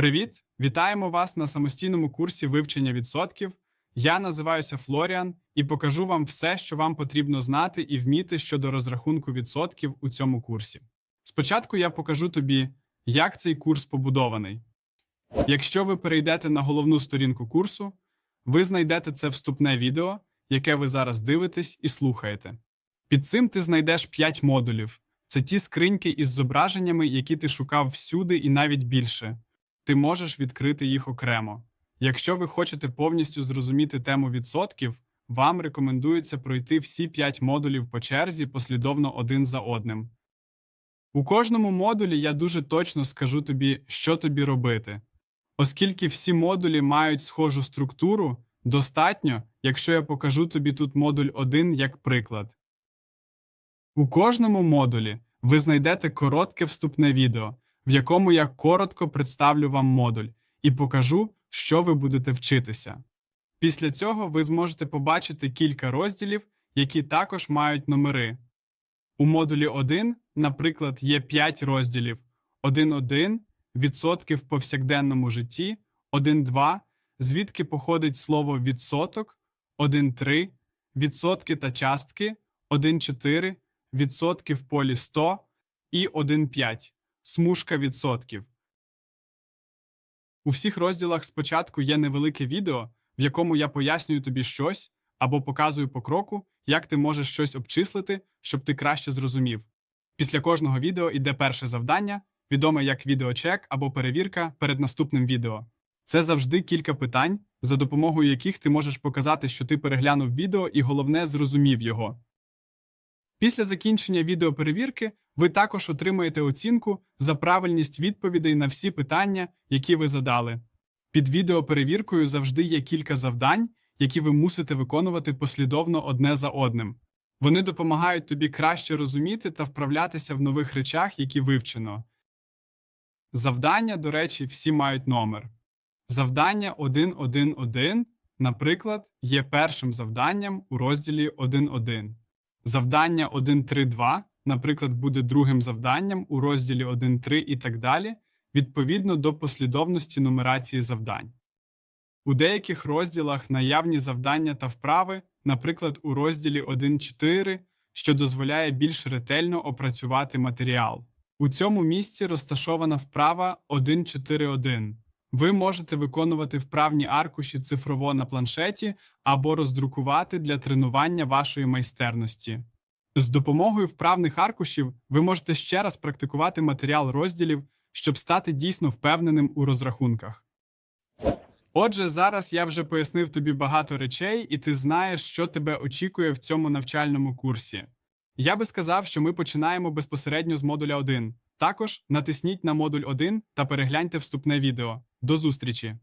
Привіт! Вітаємо вас на самостійному курсі вивчення відсотків. Я називаюся Флоріан і покажу вам все, що вам потрібно знати і вміти щодо розрахунку відсотків у цьому курсі. Спочатку я покажу тобі, як цей курс побудований. Якщо ви перейдете на головну сторінку курсу, ви знайдете це вступне відео, яке ви зараз дивитесь і слухаєте. Під цим ти знайдеш 5 модулів. Це ті скриньки із зображеннями, які ти шукав всюди і навіть більше. Ти можеш відкрити їх окремо. Якщо ви хочете повністю зрозуміти тему відсотків, вам рекомендується пройти всі 5 модулів по черзі послідовно один за одним. У кожному модулі я дуже точно скажу тобі, що тобі робити. Оскільки всі модулі мають схожу структуру, достатньо, якщо я покажу тобі тут модуль 1 як приклад. У кожному модулі ви знайдете коротке вступне відео, в якому я коротко представлю вам модуль і покажу, що ви будете вчитися. Після цього ви зможете побачити кілька розділів, які також мають номери. У модулі 1, наприклад, є 5 розділів: 1.1 відсотки в повсякденному житті, 1.2 звідки походить слово відсоток, 1.3 відсотки та частки, 1.4 відсотки в полі 100 і 1.5 смужка відсотків. У всіх розділах спочатку є невелике відео, в якому я пояснюю тобі щось або показую по кроку, як ти можеш щось обчислити, щоб ти краще зрозумів. Після кожного відео йде перше завдання, відоме як відеочек або перевірка перед наступним відео. Це завжди кілька питань, за допомогою яких ти можеш показати, що ти переглянув відео і головне зрозумів його. Після закінчення відеоперевірки ви також отримаєте оцінку за правильність відповідей на всі питання, які ви задали. Під відеоперевіркою завжди є кілька завдань, які ви мусите виконувати послідовно одне за одним. Вони допомагають тобі краще розуміти та вправлятися в нових речах, які вивчено. Завдання, до речі, всі мають номер. Завдання 1.1.1, наприклад, є першим завданням у розділі 1.1. Завдання 1.3.2, наприклад, буде другим завданням у розділі 1.3 і так далі, відповідно до послідовності нумерації завдань. У деяких розділах наявні завдання та вправи, наприклад, у розділі 1.4, що дозволяє більш ретельно опрацювати матеріал. У цьому місці розташована вправа 1.4.1. Ви можете виконувати вправні аркуші цифрово на планшеті або роздрукувати для тренування вашої майстерності. З допомогою вправних аркушів ви можете ще раз практикувати матеріал розділів, щоб стати дійсно впевненим у розрахунках. Отже, зараз я вже пояснив тобі багато речей, і ти знаєш, що тебе очікує в цьому навчальному курсі. Я би сказав, що ми починаємо безпосередньо з модуля 1. Також натисніть на модуль 1 та перегляньте вступне відео. До зустрічі!